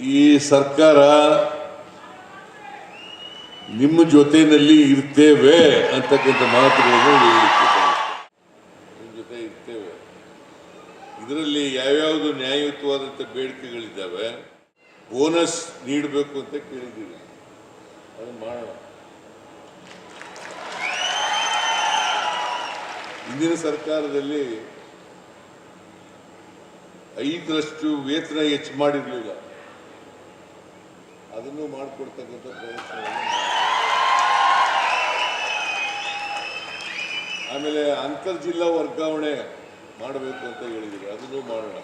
ಈ ಸರ್ಕಾರ ನಿಮ್ಮ ಜೊತೆಯಲ್ಲಿ ಇರ್ತೇವೆ ಅಂತಕ್ಕಂಥ ಮಾತುಗಳನ್ನು ನಿಮ್ಮ ಜೊತೆ ಇರ್ತೇವೆ. ಇದರಲ್ಲಿ ಯಾವ್ಯಾವುದು ನ್ಯಾಯಯುತವಾದಂಥ ಬೇಡಿಕೆಗಳಿದ್ದಾವೆ, ಬೋನಸ್ ನೀಡಬೇಕು ಅಂತ ಕೇಳಿದ್ದೀವಿ. ಅದು ಮಾಡೋಣ. ಹಿಂದಿನ ಸರ್ಕಾರದಲ್ಲಿ ಐದರಷ್ಟು ವೇತನ ಹೆಚ್ಚು ಮಾಡಿರಲಿಲ್ಲ. ಅದನ್ನು ಮಾಡಿಕೊಡ್ತಕ್ಕಂಥ ಪ್ರಯತ್ನವನ್ನು. ಆಮೇಲೆ ಅಂತರ್ ಜಿಲ್ಲಾ ವರ್ಗಾವಣೆ ಮಾಡಬೇಕು ಅಂತ ಹೇಳಿದ್ದೀವಿ ಅದನ್ನು ಮಾಡೋಣ.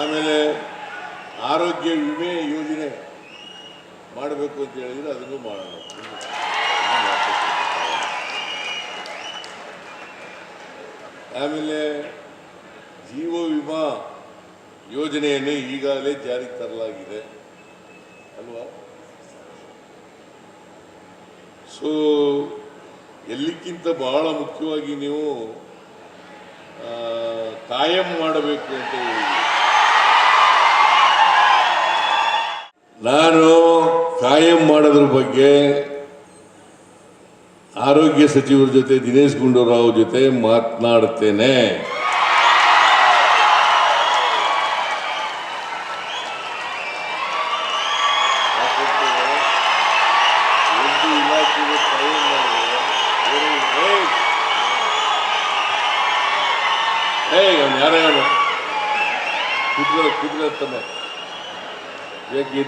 ಆಮೇಲೆ ಆರೋಗ್ಯ ವಿಮೆ ಯೋಜನೆ ಮಾಡಬೇಕು ಅಂತ ಹೇಳಿದ್ರೆ ಅದನ್ನು ಮಾಡೋಣ. ಆಮೇಲೆ ಜೀವ ವಿಮಾ ಯೋಜನೆಯನ್ನು ಈಗಾಗಲೇ ಜಾರಿಗೆ ತರಲಾಗಿದೆ. ಅಲ್ವಾ? ಸೊ ಎಲ್ಲಕ್ಕಿಂತ ಬಹಳ ಮುಖ್ಯವಾಗಿ ನೀವು ಕಾಯಂ ಮಾಡಬೇಕು ಅಂತ ಹೇಳಿ ನಾನು ಕಾಯಂ ಮಾಡೋದ್ರ ಬಗ್ಗೆ ಆರೋಗ್ಯ ಸಚಿವರ ಜೊತೆ ದಿನೇಶ್ ಗುಂಡೂರಾವ್ ಜೊತೆ ಮಾತನಾಡುತ್ತೇನೆ ತಮ್ಮ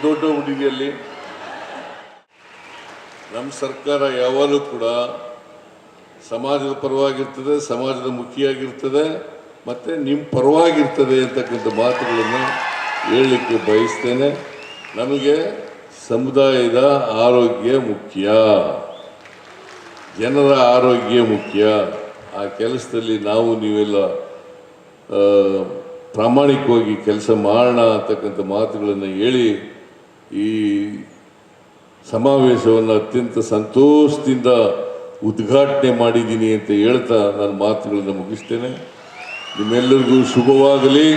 ದೊಡ್ಡ ಹುಡುಗಿಯಲ್ಲಿ? ನಮ್ಮ ಸರ್ಕಾರ ಯಾವಾಗಲೂ ಕೂಡ ಸಮಾಜದ ಪರವಾಗಿರ್ತದೆ, ಸಮಾಜದ ಮುಖಿಯಾಗಿರ್ತದೆ, ಮತ್ತು ನಿಮ್ಮ ಪರವಾಗಿರ್ತದೆ ಅಂತಕ್ಕಂಥ ಮಾತುಗಳನ್ನು ಹೇಳಲಿಕ್ಕೆ ಬಯಸ್ತೇನೆ. ನಮಗೆ ಸಮುದಾಯದ ಆರೋಗ್ಯ ಮುಖ್ಯ. ಜನರ ಆರೋಗ್ಯ ಮುಖ್ಯ. ಆ ಕೆಲಸದಲ್ಲಿ ನಾವು ನೀವೆಲ್ಲ ಪ್ರಾಮಾಣಿಕವಾಗಿ ಕೆಲಸ ಮಾಡೋಣ ಅಂತಕ್ಕಂಥ ಮಾತುಗಳನ್ನು ಹೇಳಿ ಈ ಸಮಾವೇಶವನ್ನು ಅತ್ಯಂತ ಸಂತೋಷದಿಂದ ಉದ್ಘಾಟನೆ ಮಾಡಿದ್ದೀನಿ ಅಂತ ಹೇಳ್ತಾ ನನ್ನ ಮಾತುಗಳನ್ನು ಮುಗಿಸ್ತೇನೆ. ನಿಮ್ಮೆಲ್ಲರಿಗೂ ಶುಭವಾಗಲಿ.